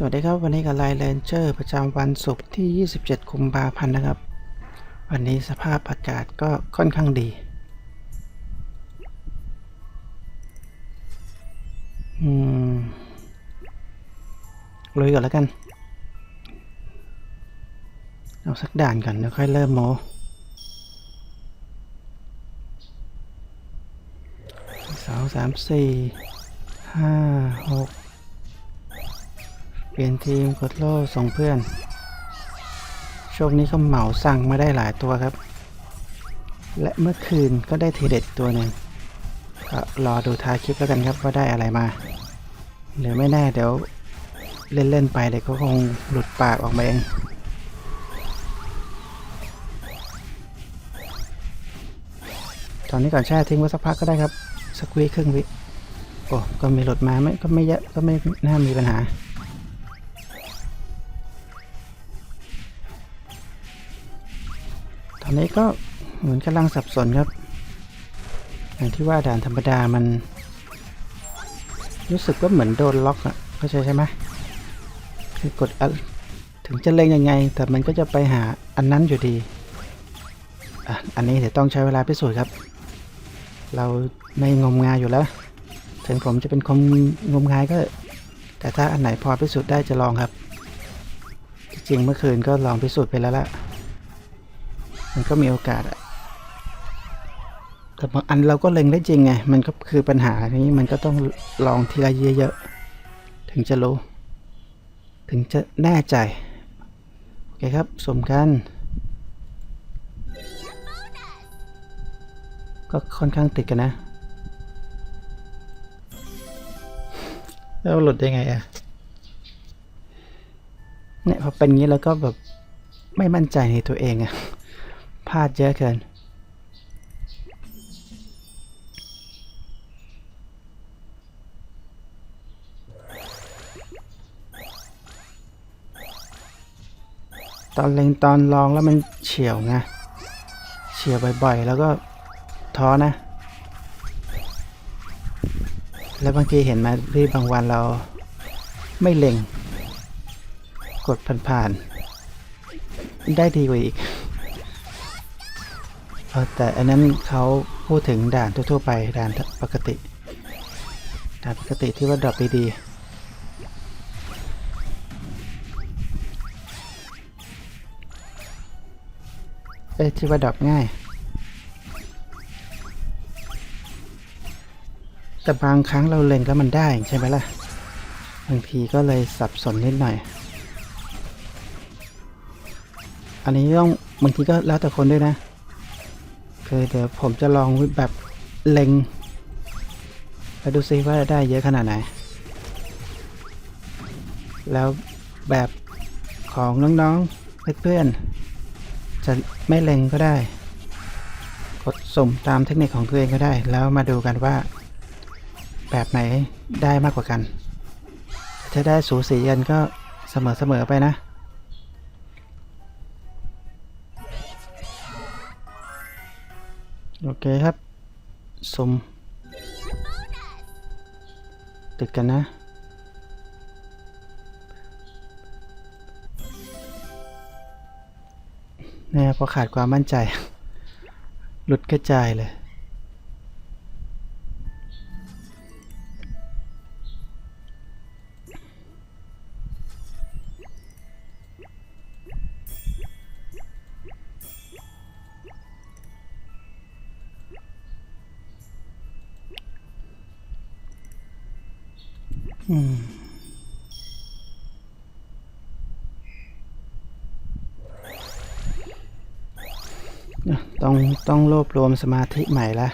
สวัสดีครับ วันนี้กับไลน์เลนเจอร์ประจำวันศุกร์ที่ 27 กุมภาพันธ์นะครับ วันนี้สภาพอากาศก็ค่อนข้างดี อืมลุยก่อนแล้วกัน เอาสักด่านก่อนแล้วค่อยเริ่มโมสองสามสี่ห้าหก ปลี่ยนทีมกดโล่ส่งเพื่อน ช่วงนี้เขาเหมาสั่งมาได้หลายตัวครับ และเมื่อคืนก็ได้ทีเด็ดตัวหนึ่งก็รอดูท้ายคลิปแล้วกันครับว่าได้อะไรมาหรือไม่แน่เดี๋ยวเล่น ๆ ไปเดี๋ยวก็คงหลุดปากออกมาเองตอนนี้ก่อนแช่ทิ้งไว้สักพักก็ได้ครับสักวิครึ่งวิโอ้ก็มีหลุดมาไม่ก็ไม่เยอะก็ไม่น่ามีปัญหา อนนี้ก็เหมือนกำลังสับสนครับ อย่างที่ว่าด่านธรรมดามัน รู้สึกว่าเหมือนโดนล็อกอะเข้าใจใช่ไหมคือกดอัถึงจะเล็งยังไง แต่มันก็จะไปหาอันนั้นอยู่ดีอะอันนี้เดี๋ยวต้องใช้เวลาพิสูจน์ครับ เราไม่งมงายอยู่แล้วถึงผมจะเป็นคนงมงายก็ แต่ถ้าอันไหนพอพิสูจน์ได้จะลองครับ จริงเมื่อคืนก็ลองพิสูจน์ไปแล้วล่ะ มันก็มีโอกาสอะแต่บางอันเราก็เล็งได้จริงไง มันก็คือปัญหานี้มันก็ต้องลองทีละเยอะๆ ถึงจะรู้ ถึงจะแน่ใจ โอเคครับ สมกัน ก็ค่อนข้างติดกันนะ แล้วหลุดได้ไงอะเนี่ยพอเป็นงี้แล้วก็แบบไม่มั่นใจในตัวเองอะ พลาดเยอะเกิน ตอนเล็งตอนลองแล้วมันเฉียวไงเฉียวบ่อยๆ แล้วก็ท้อนะ แล้วบางทีเห็นไหมาที่บางวันเราไม่เล็ง กดผ่านๆ ได้ดีกว่าอีก แต่อันนั้นเขาพูดถึงด่านทั่วๆไปด่านปกติ ด่านปกติที่ว่าดรอปดีๆเอ้ที่ว่าดรอปง่าย แต่บางครั้งเราเล็งแล้วมันได้ใช่ไหมล่ะ บางทีก็เลยสับสนนิดหน่อย อันนี้ต้องบางทีก็แล้วแต่คนด้วยนะ คเดี๋ยวผมจะลองแบบเล็งแล้วดูซิว่าได้เยอะขนาดไหน แล้วแบบของน้องๆเพื่อนๆจะไม่เล็งก็ได้ กดสุ่มตามเทคนิคของตัวเองก็ได้ แล้วมาดูกันว่า แบบไหนได้มากกว่ากัน ถ้าได้สูสีกันก็เสมอๆไปนะ โอเคครับสมติดกันนะ เนี่ยพอขาดความมั่นใจ หลุดกระจายเลย ต้องต้องรวบรวมสมาธิใหม่ละ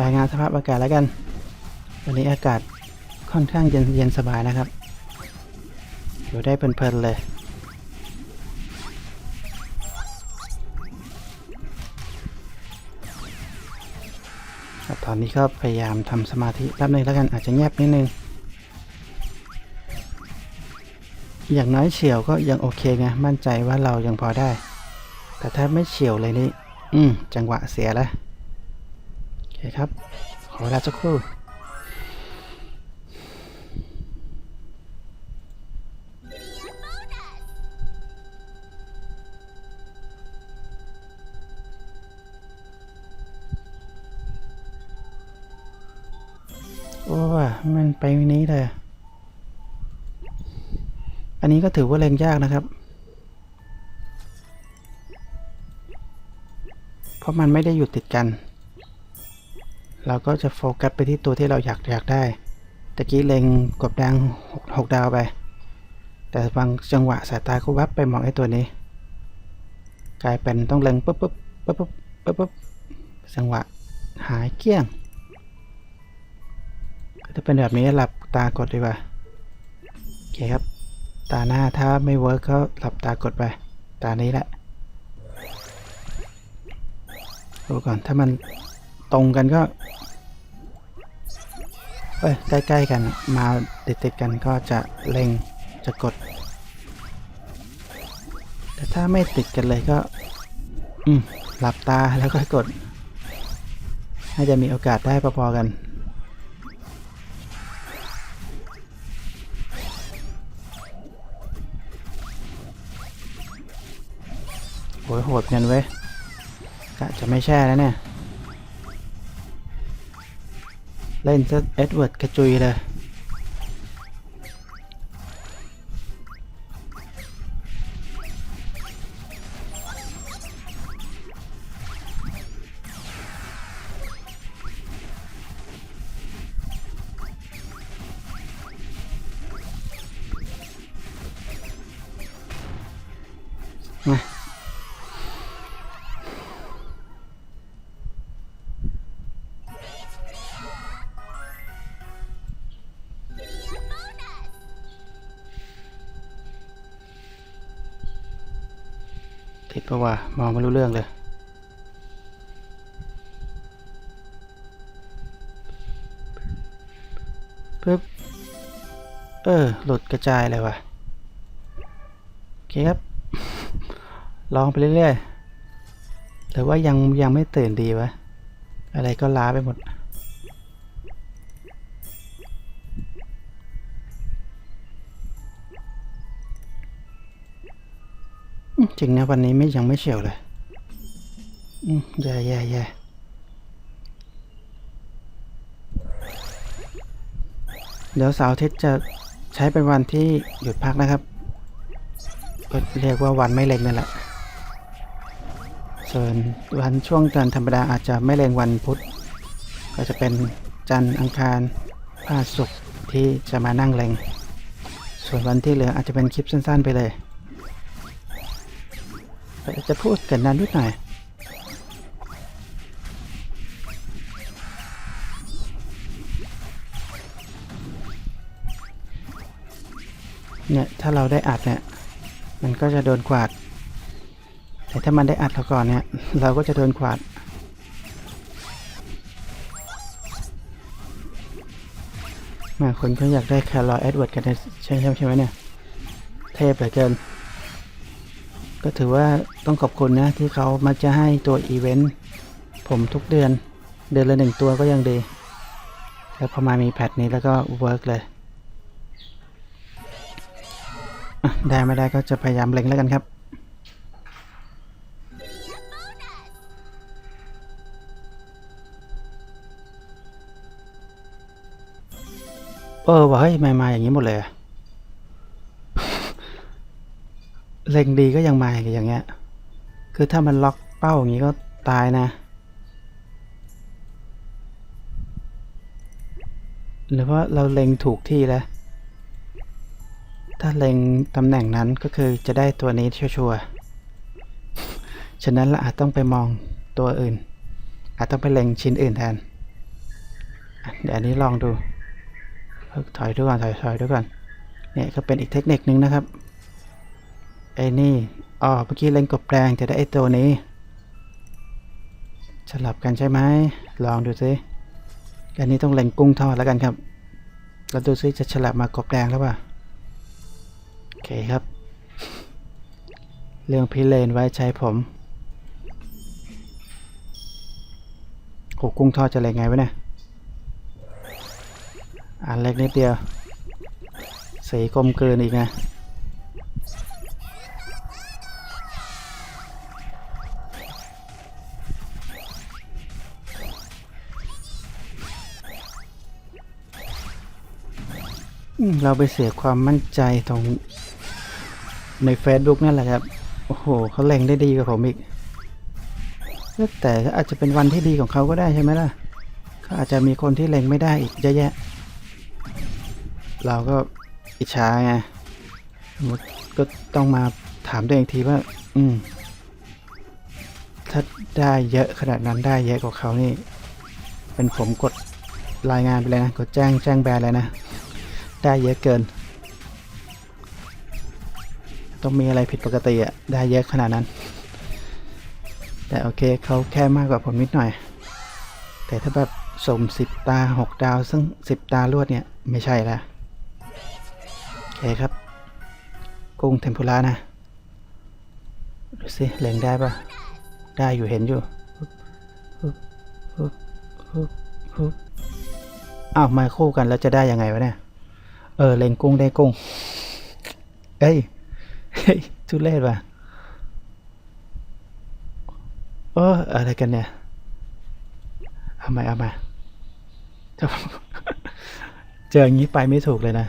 รายงานสภาพอากาศแล้วกัน วันนี้อากาศค่อนข้างเย็นเย็นสบายนะครับ อยู่ได้เพลินๆเลย ตอนนี้ก็พยายามทำสมาธิแป๊บนึงแล้วกันอาจจะแยบนิดนึง อย่างน้อยเฉียวก็ยังโอเคไง มั่นใจว่าเรายังพอได้ แต่ถ้าไม่เฉียวเลยนี่ อืม จังหวะเสียแล้ว คครับ ขอเวลาสักครู่โอ้มันไปนี้เลย อันนี้ก็ถือว่าเลงยากนะครับ เพราะมันไม่ได้อยู่ติดกัน เราก็จะโฟกัสไปที่ตัวที่เราอยากอยากได้ตะกี้เล็งกบแดงหกดาวไป แต่บางจังหวะสายตาก็แวบไปมองไอ้ตัวนี้ กลายเป็นต้องเล็งปุ๊บปุ๊บปุ๊บปุ๊บปุ๊บปุ๊บจังหวะหายเกลี้ยงถ้าเป็นแบบนี้หลับตากดดีกว่าโอเคครับ ตาหน้าถ้าไม่เวิร์กก็หลับตากดไป ตานี้แหละดูก่อนถ้ามัน ตรงกันก็เอ้ยใกล้ๆกันมาติดๆกันก็จะเล็งจะกด แต่ถ้าไม่ติดกันเลยก็ อืมหลับตาแล้วก็กดน่าจะมีโอกาสได้พอๆกันโหยโหดเงินเว้ยกะจะไม่แช่แล้วเนี่ย เล่นซะเอ็ดเวิร์ดกระจุยเลย ติดปะวะมองไม่รู้เรื่องเลยปึ๊บเออ หลุดกระจายเลยวะโอเคครับ ลองไปเรื่อยๆหรือว่ายังยังไม่ตื่นดีวะ อะไรก็ล้าไปหมด ริงนะวันนี้ไม่ยังไม่เฉียวเลยอืมแย่แย่แย่เดี๋ยวเสาร์อาทิตย์จะใช้เป็นวันที่หยุดพักนะครับ ก็เรียกว่าวันไม่เล็งนั่นแหละ ส่วนวันช่วงเดือนธรรมดาอาจจะไม่เล็งวันพุธ ก็จะเป็นจันทร์อังคารพฤหัสศุกร์ที่จะมานั่งเล็ง ส่วนวันที่เหลืออาจจะเป็นคลิปสั้นๆไปเลย จะพูดกันนั้นนิดหน่อยเนี่ย ถ้าเราได้อัดเนี่ย มันก็จะโดนกวาด แต่ถ้ามันได้อัดเราก่อนเนี่ย เราก็จะโดนกวาด มาคนก็อยากได้แคลร์เอ็ดเวิร์ดกันใช่ใช่ใช่ไหมเนี่ย เทพเหลือเกิน ก็ถือว่าต้องขอบคุณนะ ที่เขามักจะให้ตัวอีเวนต์ผมทุกเดือน เดือนละหนึ่งตัวก็ยังดี แล้วพอมามีแพทนี้แล้วก็เวิร์กเลย ได้ไม่ได้ก็จะพยายามเล็งแล้วกันครับเออว่าเฮ้ยมา มาอย่างนี้หมดเลยอะ เล็งดีก็ยังมาอย่างเงี้ย คือถ้ามันล็อกเป้าอย่างนี้ก็ตายนะหรือว่าเราเล็งถูกที่แล้ว ถ้าเล็งตำแหน่งนั้นก็คือจะได้ตัวนี้ชัวร์ฉะนั้นเราอาจต้องไปมองตัวอื่น อาจต้องไปเล็งชิ้นอื่นแทน เดี๋ยวอันนี้ลองดูเพิ่งถอยดูก่อนถอยถอยดูก่อน เนี่ยก็เป็นอีกเทคนิคนึงนะครับ ไอ้นี่ อ๋อ เมื่อกี้เล่นกบแดงจะได้ไอ้ตัวนี้ สลับกันใช่ไหม ลองดูสิอันนี้ต้องเล็งกุ้งทอดแล้วกันครับ แล้วดูซิจะฉลับมากบแดงแล้วป่ะ โอเคครับ เรื่องพิเรนไว้ใจผมโหกุ้งทอดจะเล็งไงวะเนี่ย อันเล็กนิดเดียว สีกลมกลืนอีกนะ เราไปเสียความมั่นใจตรงใน Facebook นั่นแหละครับ โอ้โหเขาเล็งได้ดีกว่าผมอีก แต่อาจจะเป็นวันที่ดีของเขาก็ได้ใช่ไหมล่ะเขาอาจจะมีคนที่เล็งไม่ได้อีกเยอะแยะ เราก็อิจฉาไงมันก็ต้องมาถามตัวเองทีว่า อืม ถ้าได้เยอะขนาดนั้นได้เยอะกว่าเขานี่ เป็นผมกดรายงานไปเลยนะ กดแจ้งแจ้งแบนเลยนะ ได้เยอะเกิน ต้องมีอะไรผิดปกติอะได้เยอะขนาดนั้น แต่โอเคเขาแค่มากกว่าผมนิดหน่อย แต่ถ้าแบบสมสิบตาหกดาว ซึ่งสิบตารวดเนี่ย ไม่ใช่ละโอเคครับ กุ้งเทมปุระนะ ดูสิเล็งได้ปะได้อยู่เห็นอยู่อ้าวมาคู่กันแล้วจะได้ยังไงวะเนี่ย เออเล็งกุ้งได้กุ้ง เอ้ยเฮ้ยทุเรศว่ะโอ้อะไรกันเนี่ยเอาม่เอาม่จะเจออย่างนี้ไปไม่ถูกเลยนะ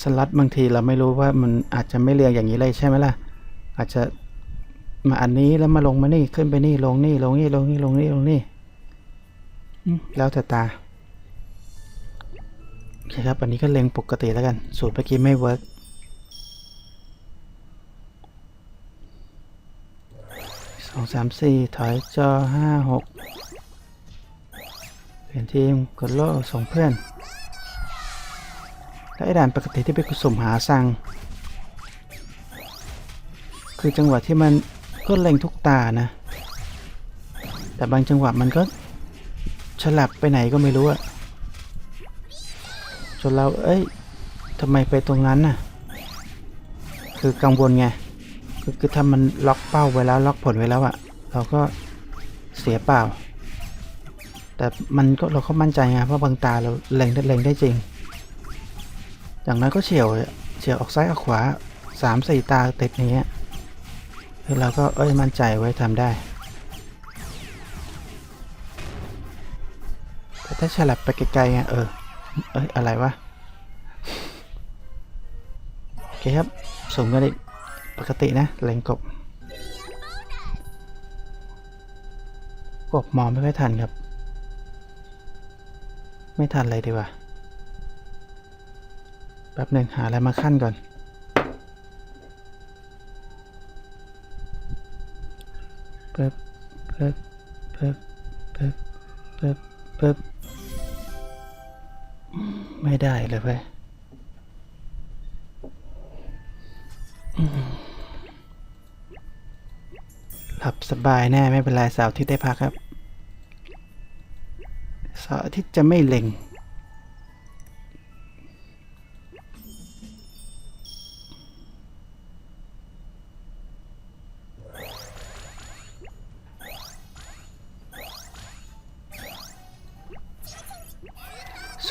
สลัดบางทีเราไม่รู้ว่ามันอาจจะไม่เรียงอย่างนี้เลยใช่ไหมล่ะ อาจจะ มาอันนี้แล้วมาลงมานี่ขึ้นไปนี่ลงนี่ลงนี่ลงนี่ลงนี่ลงนี่อืมแล้วแต่ตาโอเคครับอันนี้ก็เล็งปกติแล้วกัน สูตรเมื่อกี้ไม่เวิร์กสองสามสี่ถอยจอห้าหกเปลี่ยนทีมกดโล่ส่งเพื่อนและไอ้ด่านปกติที่ไปสุ่มหาสั่งคือจังหวะที่มัน ก็เล็งทุกตานะ แต่บางจังหวะมันก็ฉลับไปไหนก็ไม่รู้อะจนเราเอ้ยทำไมไปตรงนั้นน่ะ คือกังวลไงคือคือถ้ามันล็อกเป้าไว้แล้วล็อกผลไว้แล้วอะเราก็เสียเปล่า แต่มันก็เราก็มั่นใจไงเพราะบางตาเราเล็งได้เล็งได้จริงอย่างนั้นก็เฉียวเฉียวออกซ้ายออกขวาสามสี่ตาติดอย่างเงี้ย คือเราก็เอ้ยมั่นใจไว้ทำได้ แต่ถ้าฉลับไปไกลๆไงเออ เอ้ย อะไรวะ โอเคครับสมกันอีกปกตินะเล็งกบ กบมองไม่ค่อยทันครับ ไม่ทันเลยดีกว่าแป๊บหนึ่งหาอะไรมาขั้นก่อน ปิ๊บปิ๊บปิ๊บปิ๊บปิ๊บปิ๊บไม่ได้เลยเว้ยอืมหลับสบายแน่ไม่เป็นไรเสาร์ที่ได้พักครับเสาร์อาที่จะไม่เล็ง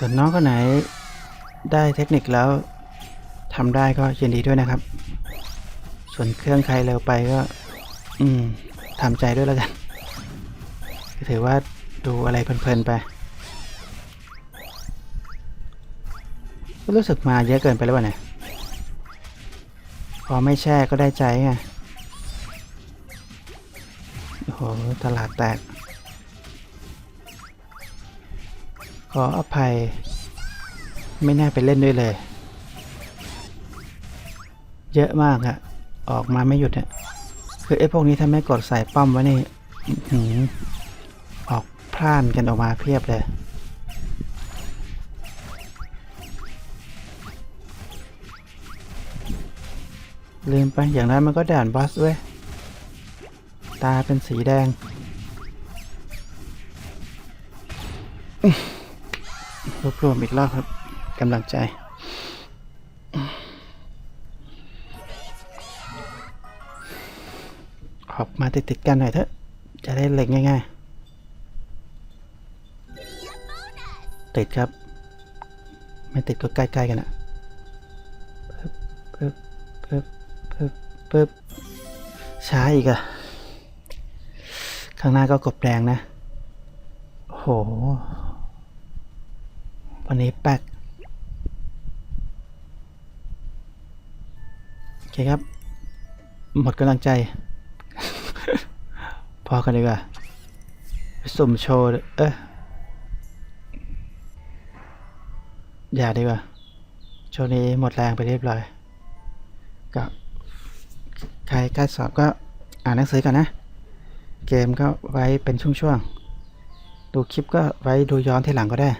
ส่วนน้องคนไหนได้เทคนิคแล้วทำได้ก็ยินดีด้วยนะครับ ส่วนเครื่องใครเร็วไปก็ อืมทำใจด้วยแล้วกันถือว่าดูอะไรเพลินๆไปรู้สึกมาเยอะเกินไปแล้ววะเนี่ยพอไม่แช่ก็ได้ใจไงโอ้โหตลาดแตก ขออภัย ไม่น่าไปเล่นด้วยเลย เยอะมากอะออกมาไม่หยุดอะคือไอ้พวกนี้ถ้าไม่กดใส่ป้อมไว้นี่ออหือออกพล่านกันออกมาเพียบเลยลืมไปอย่างนั้นมันก็ด่านบอสเว้ย ตาเป็นสีแดง รวบรวมอีกรอบครับกำลังใจออกมาติดติดๆกันหน่อยเถอะ จะได้เล็งง่ายๆ ติดครับ ไม่ติดก็ใกล้ๆกันอะปึ๊บปึ๊บปึ๊บปึ๊บปึ๊บช้าอีกอะข้างหน้าก็กบแดงนะโอ้โห วันนี้แป๊กโอเคครับ หมดกำลังใจ พอกันดีกว่าสุ่มโชว์ เอ๊ะอย่าดีกว่าโชว์นี้หมดแรงไปเรียบร้อยก็ใครใกล้สอบก็อ่านหนังสือก่อนนะ เกมก็ไว้เป็นช่วงๆ ดูคลิปก็ไว้ดูย้อนทีหลังก็ได้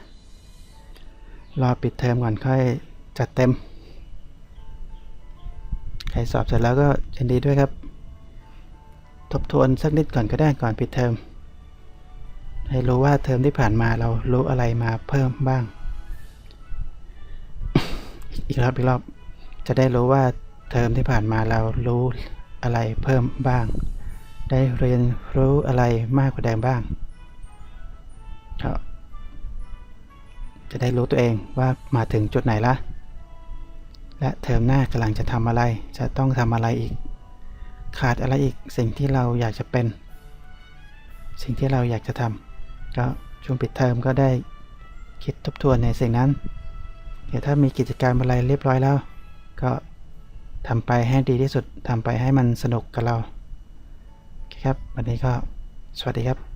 รอปิดเทอมก่อนค่อยจัดเต็ม ใครสอบเสร็จแล้วก็ยินดีด้วยครับ ทบทวนสักนิดก่อนก็ได้ก่อนปิดเทอม ให้รู้ว่าเทอมที่ผ่านมาเรารู้อะไรมาเพิ่มบ้าง อีกรอบอีกรอบจะได้รู้ว่าเทอมที่ผ่านมาเรารู้อะไรเพิ่มบ้าง ได้เรียนรู้อะไรมากกว่าเดิมบ้างก็ จะได้รู้ตัวเองว่ามาถึงจุดไหนละ และเทอมหน้ากำลังจะทำอะไร จะต้องทำอะไรอีก ขาดอะไรอีกสิ่งที่เราอยากจะเป็น สิ่งที่เราอยากจะทำก็ช่วงปิดเทอมก็ได้คิดทบทวนในสิ่งนั้น เดี๋ยวถ้ามีกิจกรรมอะไรเรียบร้อยแล้ว ก็ทำไปให้ดีที่สุดทำไปให้มันสนุกกับเรา ครับ วันนี้ก็สวัสดีครับ